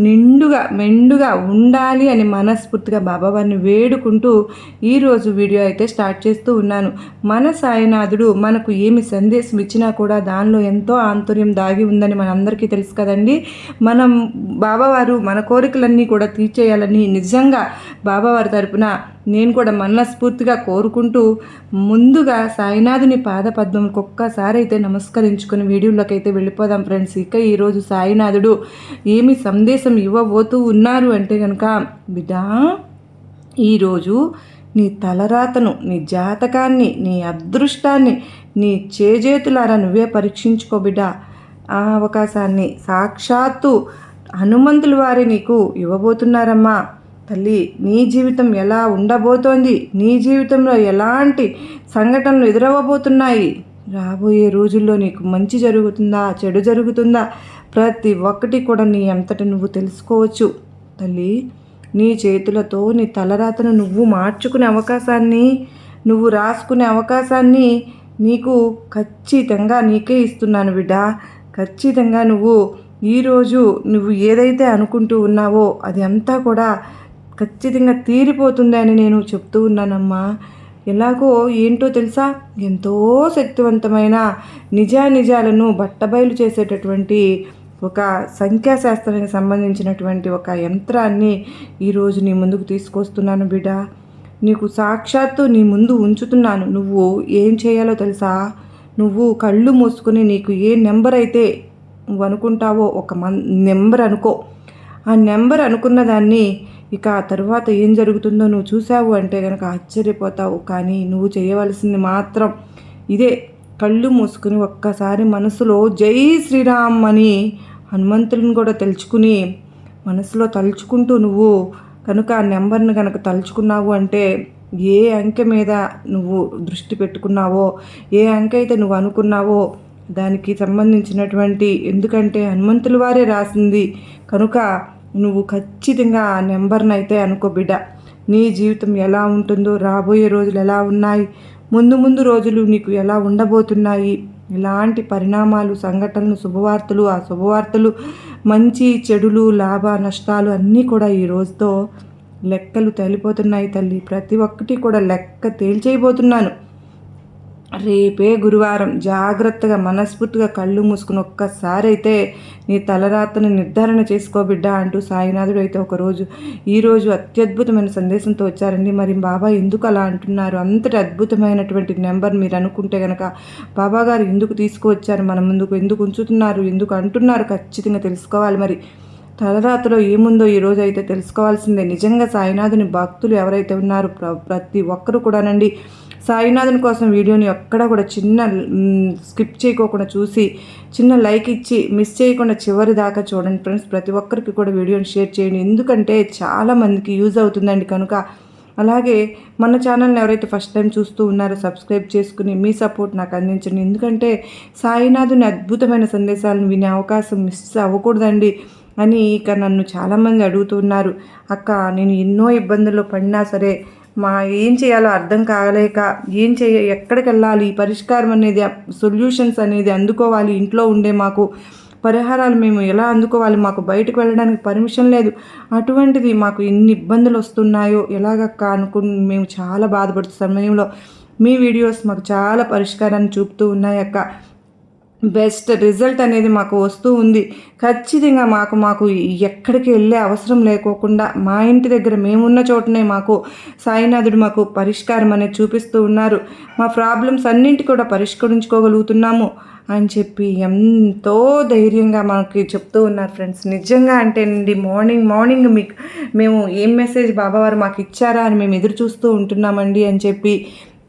నిండుగా మెండుగా ఉండాలి అని మనస్ఫూర్తిగా బాబావారిని వేడుకుంటూ ఈరోజు వీడియో అయితే స్టార్ట్ చేస్తూ ఉన్నాను. మన సాయినాథుడు మనకు ఏమి సందేశం ఇచ్చినా కూడా దానిలో ఎంతో ఆంతర్యం దాగి ఉందని మనందరికీ తెలుసు కదండి. మనం బాబావారు మన కోరికలన్నీ కూడా తీర్చేయాలని నిజంగా బాబావారి తరపున నేను కూడా మనస్ఫూర్తిగా కోరుకుంటూ ముందుగా సాయినాథుని పాదపద్మంకి ఒక్కసారి అయితే నమస్కరించుకుని వీడియోలోకి అయితే వెళ్ళిపోదాం ఫ్రెండ్స్. ఇక ఈరోజు సాయినాథుడు ఏమి సందేశం ఇవ్వబోతూ ఉన్నారు అంటే కనుక బిడ్డా ఈరోజు నీ తలరాతను నీ జాతకాన్ని నీ అదృష్టాన్ని నీ చేజేతులారా నువ్వే పరీక్షించుకో బిడ్డ. ఆ అవకాశాన్ని సాక్షాత్తు హనుమంతుల వారి నీకు ఇవ్వబోతున్నారమ్మా. తల్లి నీ జీవితం ఎలా ఉండబోతోంది? నీ జీవితంలో ఎలాంటి సంఘటనలు ఎదురవ్వబోతున్నాయి? రాబోయే రోజుల్లో నీకు మంచి జరుగుతుందా? చెడు జరుగుతుందా? ప్రతి ఒక్కటి కూడా నీ అంతటి నువ్వు తెలుసుకోవచ్చు. తల్లి నీ చేతులతో నీ తలరాతను నువ్వు మార్చుకునే అవకాశాన్ని నువ్వు రాసుకునే అవకాశాన్ని నీకు ఖచ్చితంగా నీకే ఇస్తున్నాను బిడ్డ. ఖచ్చితంగా నువ్వు ఈరోజు నువ్వు ఏదైతే అనుకుంటూ ఉన్నావో అది అంతా కూడా ఖచ్చితంగా తీరిపోతుందని నేను చెప్తూ ఉన్నానమ్మా. ఎలాగో ఏంటో తెలుసా? ఎంతో శక్తివంతమైన నిజానిజాలను బట్టబయలు చేసేటటువంటి ఒక సంఖ్యాశాస్త్రానికి సంబంధించినటువంటి ఒక యంత్రాన్ని ఈరోజు నీ ముందుకు తీసుకొస్తున్నాను బిడ్డ. నీకు సాక్షాత్తు నీ ముందు ఉంచుతున్నాను. నువ్వు ఏం చేయాలో తెలుసా? నువ్వు కళ్ళు మూసుకొని నీకు ఏ నెంబర్ అయితే నువ్వు అనుకుంటావో ఒక మన్ నెంబర్ అనుకో. ఆ నెంబర్ అనుకున్న దాన్ని ఇక ఆ తర్వాత ఏం జరుగుతుందో నువ్వు చూసావు అంటే కనుక ఆశ్చర్యపోతావు. కానీ నువ్వు చేయవలసింది మాత్రం ఇదే. కళ్ళు మూసుకుని ఒక్కసారి మనసులో జై శ్రీరామ్ అని హనుమంతుడిని కూడా తలుచుకుని మనసులో తలుచుకుంటూ నువ్వు కనుక ఆ నెంబర్ని కనుక తలుచుకున్నావు అంటే ఏ అంకె మీద నువ్వు దృష్టి పెట్టుకున్నావో ఏ అంకె అయితే నువ్వు అనుకున్నావో దానికి సంబంధించినటువంటి ఎందుకంటే హనుమంతుల వారే రాసింది. కనుక నువ్వు ఖచ్చితంగా ఆ నెంబర్ని అయితే అనుకో బిడ్డ. నీ జీవితం ఎలా ఉంటుందో రాబోయే రోజులు ఎలా ఉన్నాయి ముందు ముందు రోజులు నీకు ఎలా ఉండబోతున్నాయి ఇలాంటి పరిణామాలు సంఘటనలు శుభవార్తలు ఆ శుభవార్తలు మంచి చెడులు లాభ నష్టాలు అన్నీ కూడా ఈ రోజుతో లెక్కలు తేలిపోతున్నాయి తల్లి. ప్రతి ఒక్కటి కూడా లెక్క తేల్చేయబోతున్నాను. రేపే గురువారం జాగ్రత్తగా మనస్ఫూర్తిగా కళ్ళు మూసుకుని ఒక్కసారి అయితే నీ తలరాతను నిర్ధారణ చేసుకో బిడ్డ అంటూ సాయినాథుడు అయితే ఒకరోజు ఈరోజు అత్యద్భుతమైన సందేశంతో వచ్చారండి. మరి బాబా ఎందుకు అలా అంటున్నారు? అంతటి అద్భుతమైనటువంటి నెంబర్ మీరు అనుకుంటే కనుక బాబా గారు ఎందుకు తీసుకువచ్చారు? మన ముందుకు ఎందుకు ఉంచుతున్నారు? ఎందుకు అంటున్నారు? ఖచ్చితంగా తెలుసుకోవాలి. మరి తలరాతలో ఏముందో ఈరోజు అయితే తెలుసుకోవాల్సిందే. నిజంగా సాయినాథుని భక్తులు ఎవరైతే ఉన్నారో ప్రతి ఒక్కరు కూడానండి సాయినాథన్ కోసం వీడియోని ఎక్కడ కూడా చిన్న స్కిప్ చేయకోకుండా చూసి చిన్న లైక్ ఇచ్చి మిస్ చేయకుండా చివరి దాకా చూడండి ఫ్రెండ్స్. ప్రతి ఒక్కరికి కూడా వీడియోని షేర్ చేయండి. ఎందుకంటే చాలామందికి యూజ్ అవుతుందండి కనుక. అలాగే మన ఛానల్ని ఎవరైతే ఫస్ట్ టైం చూస్తూ ఉన్నారో సబ్స్క్రైబ్ చేసుకుని మీ సపోర్ట్ నాకు అందించండి. ఎందుకంటే సాయినాథుని అద్భుతమైన సందేశాలను వినే అవకాశం మిస్ అవ్వకూడదండి అని ఇక నన్ను చాలామంది అడుగుతున్నారు. అక్క నేను ఎన్నో ఇబ్బందుల్లో పడినా సరే మా ఏం చేయాలో అర్థం కాలేక ఏం చేయ ఎక్కడికి వెళ్ళాలి పరిష్కారం అనేది సొల్యూషన్స్ అనేది అందుకోవాలి. ఇంట్లో ఉండే మాకు పరిహారాలు మేము ఎలా అందుకోవాలి? మాకు బయటకు వెళ్ళడానికి పర్మిషన్ లేదు. అటువంటిది మాకు ఎన్ని ఇబ్బందులు వస్తున్నాయో ఎలాగక్క అనుకుని మేము చాలా బాధపడుతున్న సమయంలో మీ వీడియోస్ మాకు చాలా పరిష్కారాన్ని చూపుతూ ఉన్నాయక్క. బెస్ట్ రిజల్ట్ అనేది మాకు వస్తూ ఉంది. ఖచ్చితంగా మాకు మాకు ఎక్కడికి వెళ్ళే అవసరం లేకోకుండా మా ఇంటి దగ్గర మేమున్న చోటనే మాకు సాయినాథుడు మాకు పరిష్కారం అనేది చూపిస్తూ ఉన్నారు. మా ప్రాబ్లమ్స్ అన్నింటి కూడా పరిష్కరించుకోగలుగుతున్నాము అని చెప్పి ఎంతో ధైర్యంగా మనకి చెప్తూ ఉన్నారు ఫ్రెండ్స్. నిజంగా అంటే అండి మార్నింగ్ మార్నింగ్ మీకు మేము ఏం మెసేజ్ బాబావారు మాకు ఇచ్చారా అని మేము ఎదురు చూస్తూ ఉంటున్నామండి అని చెప్పి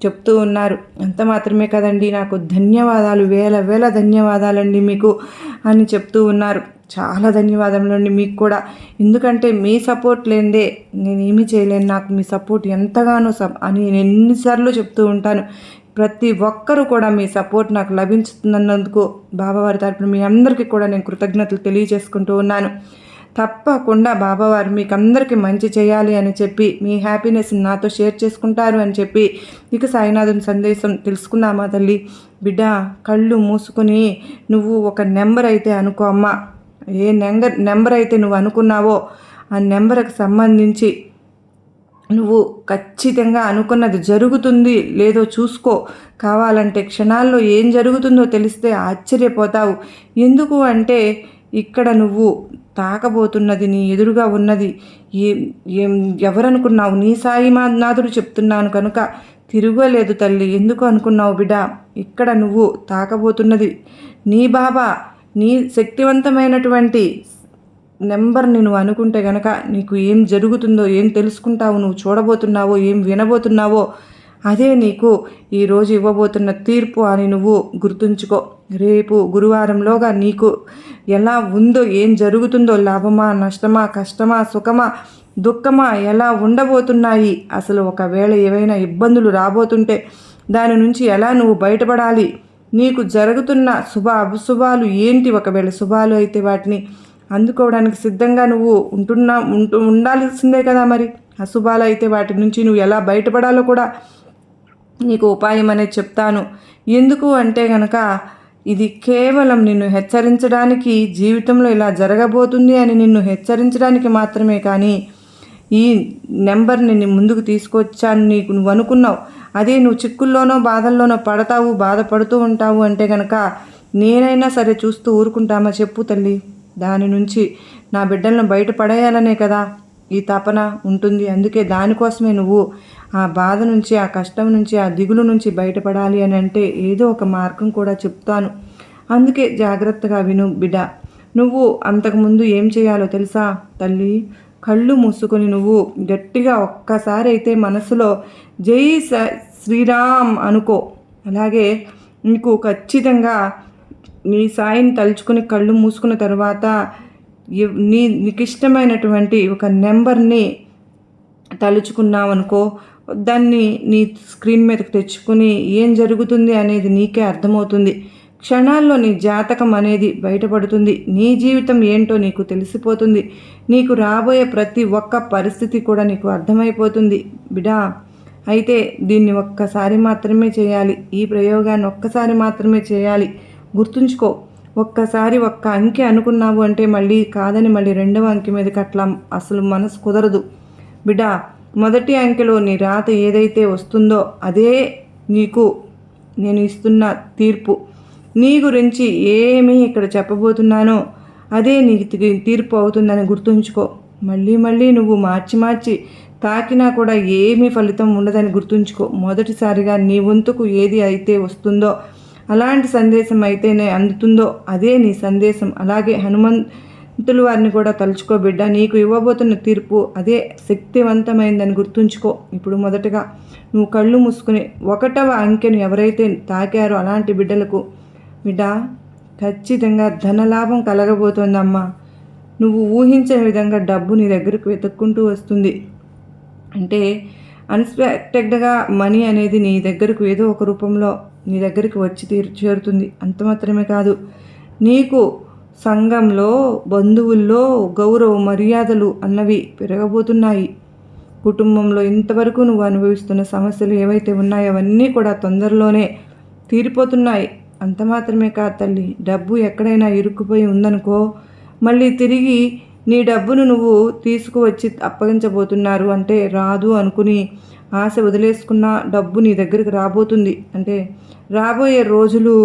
చెప్తూ ఉన్నారు. అంత మాత్రమే కదండి నాకు ధన్యవాదాలు వేల వేల ధన్యవాదాలండి మీకు అని చెప్తూ ఉన్నారు. చాలా ధన్యవాదములండి మీకు కూడా. ఎందుకంటే మీ సపోర్ట్ లేదే నేనేమీ చేయలేను. నాకు మీ సపోర్ట్ ఎంతగానో సప్ అని నేను ఎన్నిసార్లు చెప్తూ ఉంటాను. ప్రతి ఒక్కరూ కూడా మీ సపోర్ట్ నాకు లభించుతున్నందుకు బాబావారి తరపున మీ అందరికీ కూడా నేను కృతజ్ఞతలు తెలియజేసుకుంటూ ఉన్నాను. తప్పకుండా బాబావారు మీకు అందరికీ మంచి చేయాలి అని చెప్పి మీ హ్యాపీనెస్ నాతో షేర్ చేసుకుంటారు అని చెప్పి ఇక సాయినాథుని సందేశం తెలుసుకున్నామా తల్లి? బిడ్డ కళ్ళు మూసుకొని నువ్వు ఒక నెంబర్ అయితే అనుకో అమ్మా. ఏ నెంబర్ నెంబర్ అయితే నువ్వు అనుకున్నావో ఆ నెంబర్కి సంబంధించి నువ్వు ఖచ్చితంగా అనుకున్నది జరుగుతుంది లేదో చూసుకో. కావాలంటే క్షణాల్లో ఏం జరుగుతుందో తెలిస్తే ఆశ్చర్యపోతావు. ఎందుకు అంటే ఇక్కడ నువ్వు తాకబోతున్నది నీ ఎదురుగా ఉన్నది. ఏం ఏం ఎవరనుకున్నావు? నీ సాయి మా నాథుడు చెప్తున్నాను కనుక తిరగలేదు తల్లి. ఎందుకు అనుకున్నావు బిడ? ఇక్కడ నువ్వు తాకబోతున్నది. నీ బాబా నీ శక్తివంతమైనటువంటి నెంబర్ని నువ్వు అనుకుంటే గనక నీకు ఏం జరుగుతుందో ఏం తెలుసుకుంటావు నువ్వు చూడబోతున్నావో ఏం వినబోతున్నావో అదే నీకు ఈరోజు ఇవ్వబోతున్న తీర్పు అని నువ్వు గుర్తుంచుకో. రేపు గురువారంలోగా నీకు ఎలా ఉందో ఏం జరుగుతుందో లాభమా నష్టమా కష్టమా సుఖమా దుఃఖమా ఎలా ఉండబోతున్నాయి? అసలు ఒకవేళ ఏవైనా ఇబ్బందులు రాబోతుంటే దాని నుంచి ఎలా నువ్వు బయటపడాలి? నీకు జరుగుతున్న శుభ అశుభాలు ఏంటి? ఒకవేళ శుభాలు అయితే వాటిని అందుకోవడానికి సిద్ధంగా నువ్వు ఉంటున్నా ఉంటూ ఉండాల్సిందే కదా మరి. అశుభాలు అయితే వాటి నుంచి నువ్వు ఎలా బయటపడాలో కూడా నీకు ఉపాయం అనేది చెప్తాను. ఎందుకు అంటే గనక ఇది కేవలం నిన్ను హెచ్చరించడానికి జీవితంలో ఇలా జరగబోతుంది అని నిన్ను హెచ్చరించడానికి మాత్రమే కానీ ఈ నెంబర్ని నేను ముందుకు తీసుకొచ్చాను నీకు నువ్వు అనుకున్నావు. అదే నువ్వు చిక్కుల్లోనో బాధల్లోనో పడతావు బాధపడుతూ ఉంటావు అంటే కనుక నేనైనా సరే చూస్తూ ఊరుకుంటామా చెప్పు తల్లి. దాని నుంచి నా బిడ్డలను బయటపడేయాలనే కదా ఈ తపన ఉంటుంది. అందుకే దానికోసమే నువ్వు ఆ బాధ నుంచి ఆ కష్టం నుంచి ఆ దిగులు నుంచి బయటపడాలి అని అంటే ఏదో ఒక మార్గం కూడా చెప్తాను. అందుకే జాగ్రత్తగా విను బిడ్డ. నువ్వు అంతకుముందు ఏం చేయాలో తెలుసా? తల్లి కళ్ళు మూసుకొని నువ్వు గట్టిగా ఒక్కసారి అయితే మనసులో జై శ్రీరామ్ అనుకో. అలాగే నీకు ఖచ్చితంగా నీ సాయిని తలుచుకుని కళ్ళు మూసుకున్న తర్వాత నీ నీకు ఇష్టమైనటువంటి ఒక నెంబర్ని తలుచుకున్నావు అనుకో దాన్ని నీ స్క్రీన్ మీదకి తెచ్చుకుని ఏం జరుగుతుంది అనేది నీకే అర్థమవుతుంది. క్షణాల్లో నీ జాతకం అనేది బయటపడుతుంది. నీ జీవితం ఏంటో నీకు తెలిసిపోతుంది. నీకు రాబోయే ప్రతి ఒక్క పరిస్థితి కూడా నీకు అర్థమైపోతుంది. బిడా అయితే దీన్ని ఒక్కసారి మాత్రమే చేయాలి. ఈ ప్రయోగాన్ని ఒక్కసారి మాత్రమే చేయాలి. గుర్తుంచుకో ఒక్కసారి ఒక్క అంకె అనుకున్నావు అంటే మళ్ళీ కాదని మళ్ళీ రెండవ అంకె మీదకి అట్లా అసలు మనసు కుదరదు. బిడ్డ మొదటి అంకెలో నీ రాత ఏదైతే వస్తుందో అదే నీకు నేను ఇస్తున్న తీర్పు. నీ గురించి ఏమీ ఇక్కడ చెప్పబోతున్నానో అదే నీకు తీర్పు అవుతుందని గుర్తుంచుకో. మళ్ళీ మళ్ళీ నువ్వు మార్చి మార్చి తాకినా కూడా ఏమీ ఫలితం ఉండదని గుర్తుంచుకో. మొదటిసారిగా నీ వంతుకు ఏది అయితే వస్తుందో అలాంటి సందేశం అయితేనే అందుతుందో అదే నీ సందేశం. అలాగే హనుమంతులు వారిని కూడా తలుచుకో బిడ్డ నీకు ఇవ్వబోతున్న తీర్పు అదే శక్తివంతమైందని గుర్తుంచుకో. ఇప్పుడు మొదటగా నువ్వు కళ్ళు మూసుకుని ఒకటవ అంకెను ఎవరైతే తాకారో అలాంటి బిడ్డలకు బిడ్డ ఖచ్చితంగా ధనలాభం కలగబోతోందమ్మా. నువ్వు ఊహించని విధంగా డబ్బు నీ దగ్గరకు వెతుక్కుంటూ వస్తుంది. అంటే అన్ఎక్స్పెక్టెడ్గా మనీ అనేది నీ దగ్గరకు ఏదో ఒక రూపంలో నీ దగ్గరికి వచ్చి తీరు చేరుతుంది. అంత మాత్రమే కాదు నీకు సంఘంలో బంధువుల్లో గౌరవ మర్యాదలు అన్నవి పెరగబోతున్నాయి. కుటుంబంలో ఇంతవరకు నువ్వు అనుభవిస్తున్న సమస్యలు ఏవైతే ఉన్నాయో అవన్నీ కూడా తొందరలోనే తీరిపోతున్నాయి. అంత మాత్రమే కాదు తల్లి డబ్బు ఎక్కడైనా ఇరుక్కుపోయి ఉందనుకో మళ్ళీ తిరిగి నీ డబ్బును నువ్వు తీసుకువచ్చి అప్పగించబోతున్నారు అంటే రాదు అనుకుని ఆశ వదిలేసుకున్న డబ్బు నీ దగ్గరికి రాబోతుంది. అంటే రాబోయే రోజులు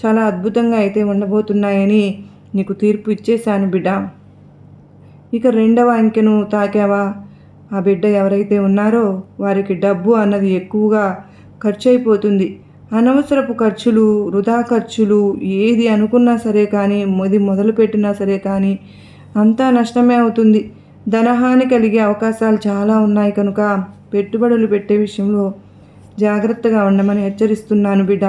చాలా అద్భుతంగా అయితే ఉండబోతున్నాయని నీకు తీర్పు ఇచ్చేశాను బిడ్డ. ఇక రెండవ అంకెను తాకావా? ఆ బిడ్డ ఎవరైతే ఉన్నారో వారికి డబ్బు అన్నది ఎక్కువగా ఖర్చు అయిపోతుంది అనవసరపు ఖర్చులు వృధా ఖర్చులు ఏది అనుకున్నా సరే కానీ మొది మొదలుపెట్టినా సరే కానీ అంతా నష్టమే అవుతుంది. ధనహాని కలిగే అవకాశాలు చాలా ఉన్నాయి కనుక పెట్టుబడులు పెట్టే విషయంలో జాగ్రత్తగా ఉండమని హెచ్చరిస్తున్నాను బిడ్డ.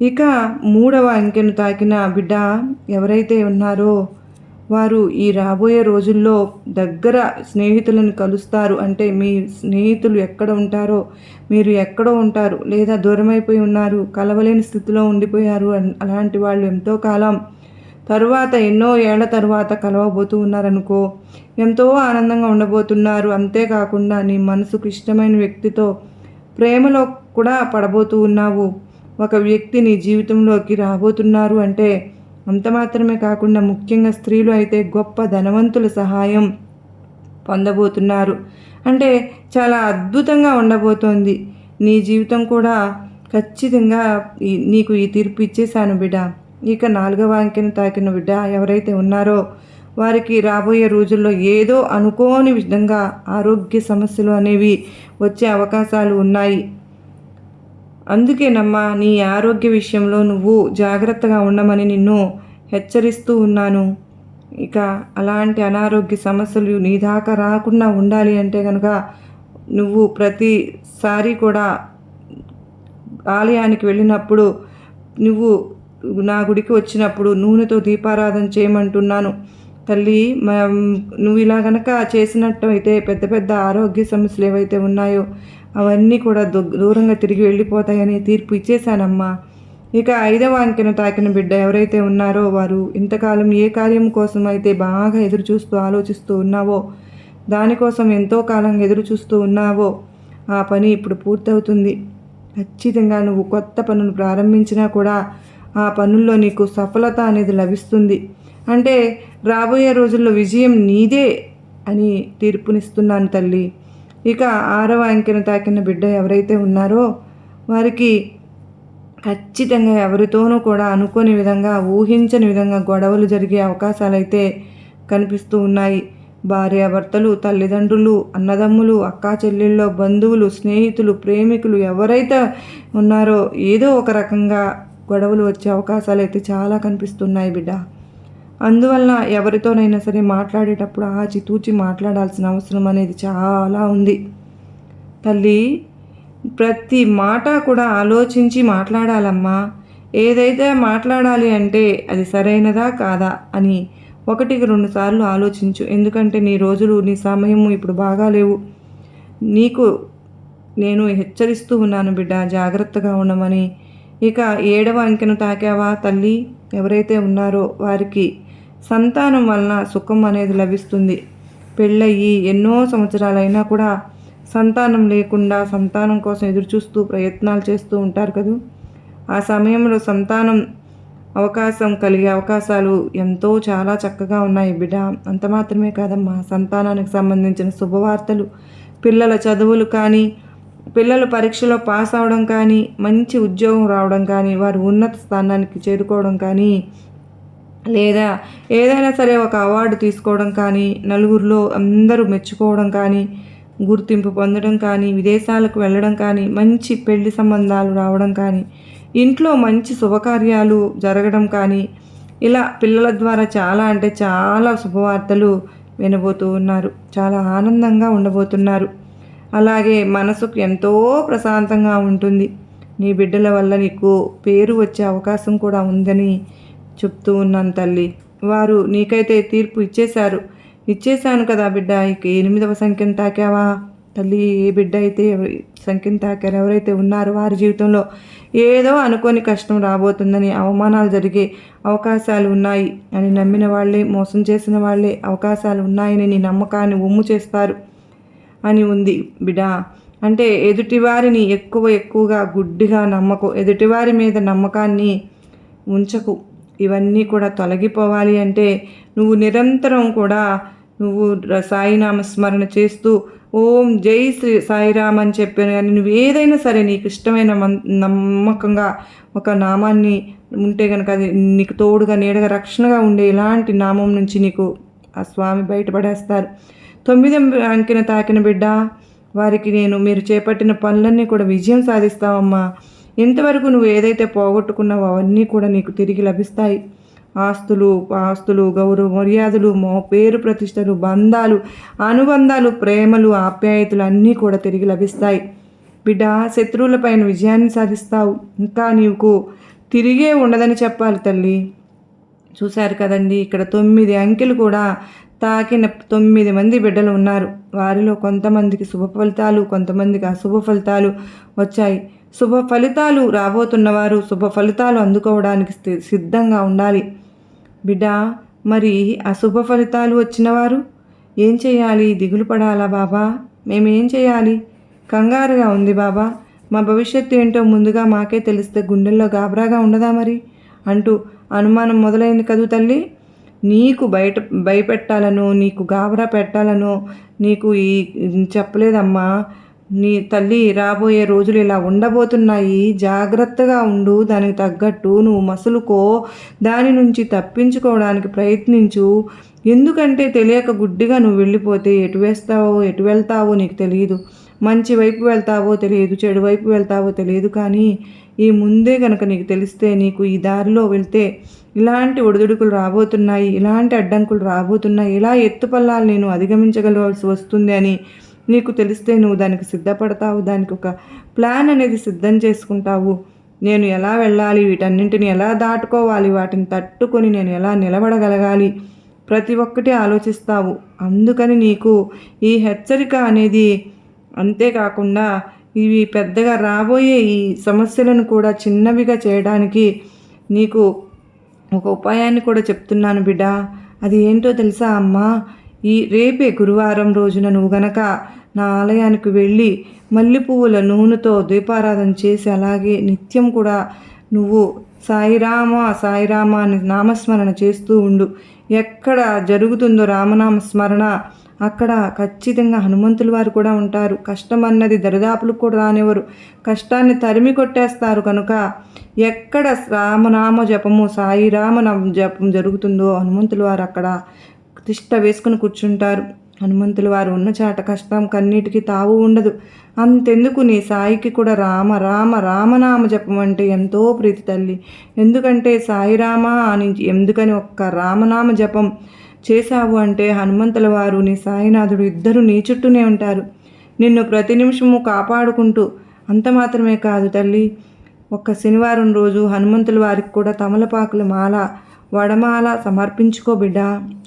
ఇక మూడవ అంకెను తాకిన బిడ్డ ఎవరైతే ఉన్నారో వారు ఈ రాబోయే రోజుల్లో దగ్గర స్నేహితులను కలుస్తారు. అంటే మీ స్నేహితులు ఎక్కడ ఉంటారో మీరు ఎక్కడో ఉంటారు లేదా దూరమైపోయి ఉన్నారు కలవలేని స్థితిలో ఉండిపోయారు అలాంటి వాళ్ళు ఎంతో కాలం తరువాత ఎన్నో ఏళ్ళ తరువాత కలవబోతూ ఉన్నారనుకో ఎంతో ఆనందంగా ఉండబోతున్నారు. అంతేకాకుండా నీ మనసుకు ఇష్టమైన వ్యక్తితో ప్రేమలో కూడా పడబోతూ ఉన్నావు. ఒక వ్యక్తి నీ జీవితంలోకి రాబోతున్నారు అంటే అంత మాత్రమే కాకుండా ముఖ్యంగా స్త్రీలు అయితే గొప్ప ధనవంతుల సహాయం పొందబోతున్నారు. అంటే చాలా అద్భుతంగా ఉండబోతోంది. నీ జీవితం కూడా ఖచ్చితంగా నీకు ఈ తీర్పు ఇచ్చేశాను బిడ్డ. ఇక నాలుగవ అంకెను తాకిన బిడ్డ ఎవరైతే ఉన్నారో వారికి రాబోయే రోజుల్లో ఏదో అనుకోని విధంగా ఆరోగ్య సమస్యలు అనేవి వచ్చే అవకాశాలు ఉన్నాయి. అందుకేనమ్మా నీ ఆరోగ్య విషయంలో నువ్వు జాగ్రత్తగా ఉండమని నిన్ను హెచ్చరిస్తూ ఉన్నాను. ఇక అలాంటి అనారోగ్య సమస్యలు నీ దాకా రాకుండా ఉండాలి అంటే కనుక నువ్వు ప్రతిసారి కూడా ఆలయానికి వెళ్ళినప్పుడు నువ్వు నా గుడికి వచ్చినప్పుడు నూనెతో దీపారాధన చేయమంటున్నాను. తల్లి మ- నువ్వు ఇలా గనక చేసినట్టు అయితే పెద్ద పెద్ద ఆరోగ్య సమస్యలు ఏవైతే ఉన్నాయో అవన్నీ కూడా దూరంగా తిరిగి వెళ్ళిపోతాయని తీర్పు ఇచ్చేశానమ్మా. ఇక ఐదవ అంకెను తాకిన బిడ్డ ఎవరైతే ఉన్నారో వారు ఇంతకాలం ఏ కార్యం కోసం అయితే బాగా ఎదురు చూస్తూ ఆలోచిస్తూ ఉన్నావో దానికోసం ఎంతో కాలం ఎదురు చూస్తూ ఉన్నావో ఆ పని ఇప్పుడు పూర్తవుతుంది. ఖచ్చితంగా నువ్వు కొత్త పనులు ప్రారంభించినా కూడా ఆ పనుల్లో నీకు సఫలత అనేది లభిస్తుంది. అంటే రాబోయే రోజుల్లో విజయం నీదే అని తీర్పునిస్తున్నాను తల్లి. ఇక ఆరవ అంకెను తాకిన బిడ్డ ఎవరైతే ఉన్నారో వారికి ఖచ్చితంగా ఎవరితోనూ కూడా అనుకోని విధంగా ఊహించని విధంగా గొడవలు జరిగే అవకాశాలైతే కనిపిస్తూ ఉన్నాయి. భార్యాభర్తలు తల్లిదండ్రులు అన్నదమ్ములు అక్కా చెల్లెళ్ళు బంధువులు స్నేహితులు ప్రేమికులు ఎవరైతే ఉన్నారో ఏదో ఒక రకంగా గొడవలు వచ్చే అవకాశాలు అయితే చాలా కనిపిస్తున్నాయి బిడ్డ. అందువలన ఎవరితోనైనా సరే మాట్లాడేటప్పుడు ఆచితూచి మాట్లాడాల్సిన అవసరం అనేది చాలా ఉంది. తల్లి ప్రతి మాట కూడా ఆలోచించి మాట్లాడాలమ్మా. ఏదైతే మాట్లాడాలి అంటే అది సరైనదా కాదా అని ఒకటికి రెండు సార్లు ఆలోచించు. ఎందుకంటే నీ రోజులు నీ సమయము ఇప్పుడు బాగాలేవు నీకు నేను హెచ్చరిస్తూ ఉన్నాను బిడ్డ జాగ్రత్తగా ఉండమని. ఇక ఏడవ అంకెను తాకావా తల్లి? ఎవరైతే ఉన్నారో వారికి సంతానం వలన సుఖం అనేది లభిస్తుంది. పెళ్ళయ్యి ఎన్నో సంవత్సరాలైనా కూడా సంతానం లేకుండా సంతానం కోసం ఎదురుచూస్తూ ప్రయత్నాలు చేస్తూ ఉంటారు కదూ? ఆ సమయంలో సంతానం అవకాశం కలిగే అవకాశాలు ఎంతో చాలా చక్కగా ఉన్నాయి బిడ్డ. అంత మాత్రమే కాదమ్మా. సంతానానికి సంబంధించిన శుభవార్తలు పిల్లల చదువులు కానీ పిల్లలు పరీక్షలో పాస్ అవడం కానీ మంచి ఉద్యోగం రావడం కానీ వారు ఉన్నత స్థానానికి చేరుకోవడం కానీ లేదా ఏదైనా సరే ఒక అవార్డు తీసుకోవడం కానీ నలుగురిలో అందరూ మెచ్చుకోవడం కానీ గుర్తింపు పొందడం కానీ విదేశాలకు వెళ్ళడం కానీ మంచి పెళ్ళి సంబంధాలు రావడం కానీ ఇంట్లో మంచి శుభకార్యాలు జరగడం కానీ ఇలా పిల్లల ద్వారా చాలా అంటే చాలా శుభవార్తలు వినబోతూ ఉన్నారు. చాలా ఆనందంగా ఉండబోతున్నారు. అలాగే మనసుకు ఎంతో ప్రశాంతంగా ఉంటుంది. నీ బిడ్డల వల్ల నీకు పేరు వచ్చే అవకాశం కూడా ఉందని చెప్తూ ఉన్నాను తల్లి. వారు నీకైతే తీర్పు ఇచ్చేశారు. ఇచ్చేశాను కదా బిడ్డ ఇక ఎనిమిదవ సంఖ్యను తాకావా? తల్లి ఏ బిడ్డ అయితే సంఖ్యను తాకారు ఎవరైతే ఉన్నారో వారి జీవితంలో ఏదో అనుకోని కష్టం రాబోతుందని అవమానాలు జరిగే అవకాశాలు ఉన్నాయి అని నమ్మిన వాళ్ళే మోసం చేసిన వాళ్ళే అవకాశాలు ఉన్నాయని నీ నమ్మకాన్ని ఉమ్ము చేస్తారు అని ఉంది బిడ్డ. అంటే ఎదుటివారిని ఎక్కువ ఎక్కువగా గుడ్డిగా నమ్మకు ఎదుటివారి మీద నమ్మకాన్ని ఉంచకు. ఇవన్నీ కూడా తొలగిపోవాలి అంటే నువ్వు నిరంతరం కూడా నువ్వు సాయినామ స్మరణ చేస్తూ ఓం జై శ్రీ సాయిరామ్ అని చెప్పాను కానీ నువ్వు ఏదైనా సరే నీకు ఇష్టమైన నమ్మకంగా ఒక నామాన్ని ఉంటే కనుక అది నీకు తోడుగా నీడగా రక్షణగా ఉండే ఇలాంటి నామం నుంచి నీకు ఆ స్వామి బయటపడేస్తారు. తొమ్మిది అంకెన తాకిన బిడ్డ వారికి నేను మీరు చేపట్టిన పనులన్నీ కూడా విజయం సాధిస్తావమ్మా. ఇంతవరకు నువ్వు ఏదైతే పోగొట్టుకున్నావో అవన్నీ కూడా నీకు తిరిగి లభిస్తాయి. ఆస్తులు ఆస్తులు గౌరవ మర్యాదలు మో పేరు ప్రతిష్టలు బంధాలు అనుబంధాలు ప్రేమలు ఆప్యాయతలు అన్నీ కూడా తిరిగి లభిస్తాయి. బిడ్డ శత్రువులపైన విజయాన్ని సాధిస్తావు. ఇంకా నీకు తిరిగే ఉండదని చెప్పాలి తల్లి. చూశారు కదండి ఇక్కడ తొమ్మిది అంకెలు కూడా తాకిన తొమ్మిది మంది బిడ్డలు ఉన్నారు. వారిలో కొంతమందికి శుభ ఫలితాలు కొంతమందికి అశుభ ఫలితాలు వచ్చాయి. శుభ ఫలితాలు రాబోతున్నవారు శుభ ఫలితాలు అందుకోవడానికి సిద్ధంగా ఉండాలి. బిడ్డ మరి అశుభ ఫలితాలు వచ్చినవారు ఏం చేయాలి? దిగులు పడాలా బాబా? మేమేం చేయాలి? కంగారుగా ఉంది బాబా. మా భవిష్యత్తు ఏంటో ముందుగా మాకే తెలిస్తే గుండెల్లో గాబరాగా ఉండదా మరి? అంటూ అనుమానం మొదలైంది కదూ తల్లి. నీకు బయట భయపెట్టాలనో నీకు గాబరా పెట్టాలనో నీకు ఈ చెప్పలేదమ్మా. నీ తల్లి రాబోయే రోజులు ఇలా ఉండబోతున్నాయి. జాగ్రత్తగా ఉండు దానికి తగ్గట్టు నువ్వు మసులుకో దాని నుంచి తప్పించుకోవడానికి ప్రయత్నించు. ఎందుకంటే తెలియక గుడ్డిగా నువ్వు వెళ్ళిపోతే ఎటు వేస్తావో ఎటు వెళ్తావో నీకు తెలియదు. మంచి వైపు వెళ్తావో తెలియదు చెడు వైపు వెళ్తావో తెలియదు. కానీ ఈ ముందే కనుక నీకు తెలిస్తే నీకు ఈ దారిలో వెళ్తే ఇలాంటి ఒడిదుడుకులు రాబోతున్నాయి ఇలాంటి అడ్డంకులు రాబోతున్నాయి. ఇలా ఎత్తుపల్లాలు నేను అధిగమించగలవలసి వస్తుంది అని నీకు తెలిస్తే నువ్వు దానికి సిద్ధపడతావు దానికి ఒక ప్లాన్ అనేది సిద్ధం చేసుకుంటావు. నేను ఎలా వెళ్ళాలి వీటన్నింటిని ఎలా దాటుకోవాలి వాటిని తట్టుకొని నేను ఎలా నిలబడగలగాలి ప్రతి ఒక్కటి ఆలోచిస్తావు. అందుకని నీకు ఈ హెచ్చరిక అనేది అంతేకాకుండా ఇవి పెద్దగా రాబోయే ఈ సమస్యలను కూడా చిన్నవిగా చేయడానికి నీకు ఒక ఉపాయాన్ని కూడా చెప్తున్నాను బిడ్డ. అది ఏంటో తెలుసా అమ్మా? ఈ రేపే గురువారం రోజున నువ్వు గనక నా ఆలయానికి వెళ్ళి మల్లె పువ్వుల నూనెతో దీపారాధన చేసి అలాగే నిత్యం కూడా నువ్వు సాయిరామ సాయిరామ అని నామస్మరణ చేస్తూ ఉండు. ఎక్కడ జరుగుతుందో రామనామ స్మరణ అక్కడ ఖచ్చితంగా హనుమంతుల వారు కూడా ఉంటారు. కష్టం అన్నది దరిదాపులకు కూడా రానివ్వరు. కష్టాన్ని తరిమి కొట్టేస్తారు కనుక ఎక్కడ రామనామ జపము సాయిరామ జపం జరుగుతుందో హనుమంతుల వారు అక్కడ తిష్ట వేసుకుని కూర్చుంటారు. హనుమంతుల వారు ఉన్న చాట కష్టం కన్నీటికి తావు ఉండదు. అంతెందుకు నీ సాయికి కూడా రామ రామ రామనామ జపం అంటే ఎంతో ప్రీతి తల్లి. ఎందుకంటే సాయిరామ అని ఎందుకని ఒక్క రామనామ జపం చేశావు అంటే హనుమంతుల వారు నీ సాయినాథుడు ఇద్దరు నీ చుట్టూనే ఉంటారు. నిన్ను ప్రతి నిమిషము కాపాడుకుంటూ అంత మాత్రమే కాదు తల్లి. ఒక్క శనివారం రోజు హనుమంతుల వారికి కూడా తమలపాకుల మాల వడమాల సమర్పించుకో బిడ్డ.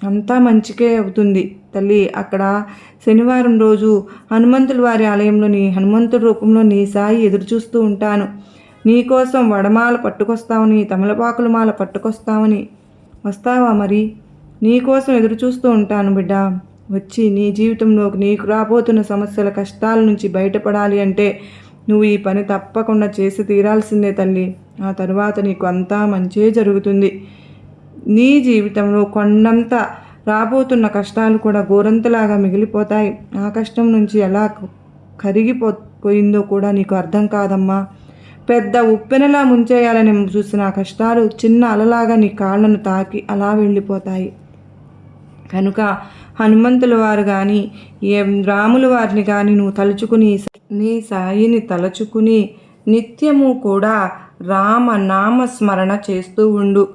అంతా మంచికే అవుతుంది. తల్లి అక్కడ శనివారం రోజు హనుమంతుల వారి ఆలయంలోని హనుమంతుడి రూపంలో నీ సాయి ఎదురు చూస్తూ ఉంటాను నీకోసం వడమాల పట్టుకొస్తామని తమలపాకుల మాల పట్టుకొస్తామని వస్తావా మరి? నీకోసం ఎదురు చూస్తూ ఉంటాను బిడ్డ. వచ్చి నీ జీవితంలోకి నీకు రాబోతున్న సమస్యల కష్టాల నుంచి బయటపడాలి అంటే నువ్వు ఈ పని తప్పకుండా చేసి తీరాల్సిందే తల్లి. ఆ తర్వాత నీకు అంతా మంచే జరుగుతుంది. నీ జీవితంలో కొండంత రాబోతున్న కష్టాలు కూడా గోరంతలాగా మిగిలిపోతాయి. ఆ కష్టం నుంచి ఎలా కరిగిపో పోయిందో కూడా నీకు అర్థం కాదమ్మా. పెద్ద ఉప్పెనలా ముంచేయాలని చూసిన ఆ కష్టాలు చిన్న అలలాగా నీ కాళ్ళను తాకి అలా వెళ్ళిపోతాయి. కనుక హనుమంతుల వారు కానీ ఏ రాముల వారిని కానీ నువ్వు తలుచుకుని నీ సాయిని తలుచుకుని నిత్యము కూడా రామ నామ స్మరణ చేస్తూ ఉండు.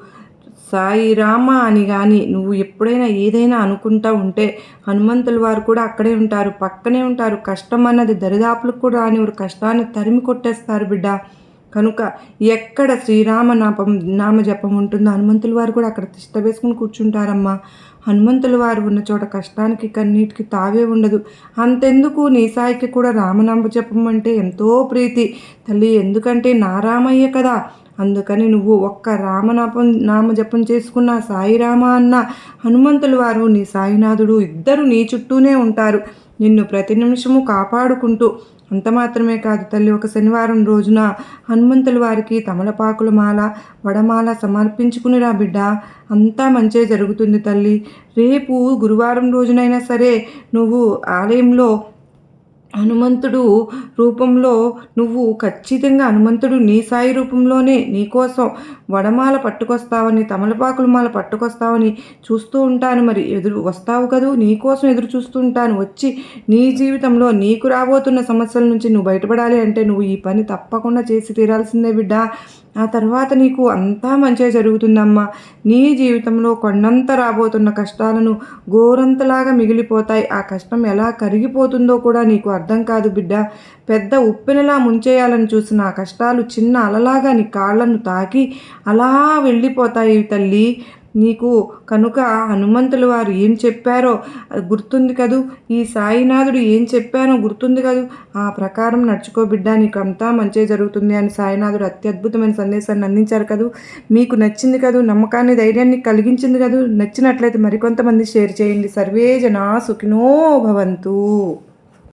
సాయి రామ అని కానీ నువ్వు ఎప్పుడైనా ఏదైనా అనుకుంటా ఉంటే హనుమంతుల వారు కూడా అక్కడే ఉంటారు పక్కనే ఉంటారు. కష్టం అన్నది దరిదాపులకు కూడా రానివారు కష్టాన్ని తరిమి కొట్టేస్తారు బిడ్డ. కనుక ఎక్కడ శ్రీరామ నాపం నామ జపం ఉంటుందో హనుమంతుల వారు కూడా అక్కడ తిష్ట వేసుకుని కూర్చుంటారమ్మా. హనుమంతుల వారు ఉన్న చోట కష్టానికి కన్నీటికి తావే ఉండదు. అంతెందుకు నీ సాయికి కూడా రామనామ జపం అంటే ఎంతో ప్రీతి. తల్లి ఎందుకంటే నా రామయ్య కదా. అందుకని నువ్వు ఒక్క రామనాపం నామ జపం చేసుకున్న సాయిరామ అన్న హనుమంతుల వారు నీ సాయినాథుడు ఇద్దరు నీ చుట్టూనే ఉంటారు. నిన్ను ప్రతి నిమిషము కాపాడుకుంటూ అంత మాత్రమే కాదు తల్లి ఒక శనివారం రోజున హనుమంతుల వారికి తమలపాకుల మాల వడమాల సమర్పించుకునిరా బిడ్డ. అంతా మంచే జరుగుతుంది తల్లి. రేపు గురువారం రోజునైనా సరే నువ్వు ఆలయంలో హనుమంతుడు రూపంలో నువ్వు ఖచ్చితంగా హనుమంతుడు నీ సాయి రూపంలోనే నీకోసం వడమాల పట్టుకొస్తావని తమలపాకుల మాల పట్టుకొస్తావని చూస్తూ ఉంటాను. మరి ఎదురు వస్తావు కదూ? నీకోసం ఎదురు చూస్తూ ఉంటాను. వచ్చి నీ జీవితంలో నీకు రాబోతున్న సమస్యల నుంచి నువ్వు బయటపడాలి అంటే నువ్వు ఈ పని తప్పకుండా చేసి తీరాల్సిందే బిడ్డ. ఆ తర్వాత నీకు అంతా మంచిగా జరుగుతుందమ్మా. నీ జీవితంలో కొండంత రాబోతున్న కష్టాలను గోరంతలాగా మిగిలిపోతాయి. ఆ కష్టం ఎలా కరిగిపోతుందో కూడా నీకు అర్థం అర్థం కాదు బిడ్డ. పెద్ద ఉప్పెనలా ముంచేయాలని చూసిన ఆ కష్టాలు చిన్న అలలాగా నీ కాళ్ళను తాకి అలా వెళ్ళిపోతాయి తల్లి. నీకు కనుక హనుమంతుల వారు ఏం చెప్పారో గుర్తుంది కదూ? ఈ సాయినాథుడు ఏం చెప్పారో గుర్తుంది కదూ? ఆ ప్రకారం నడుచుకో బిడ్డ. నీకు అంతా మంచి జరుగుతుంది అని సాయినాథుడు అత్యద్భుతమైన సందేశాన్ని అందించారు కదూ. మీకు నచ్చింది కదూ? నమ్మకాన్ని ధైర్యాన్ని కలిగించింది కదూ? నచ్చినట్లయితే మరికొంతమంది షేర్ చేయండి. సర్వే జనా సుఖినో భవంతు.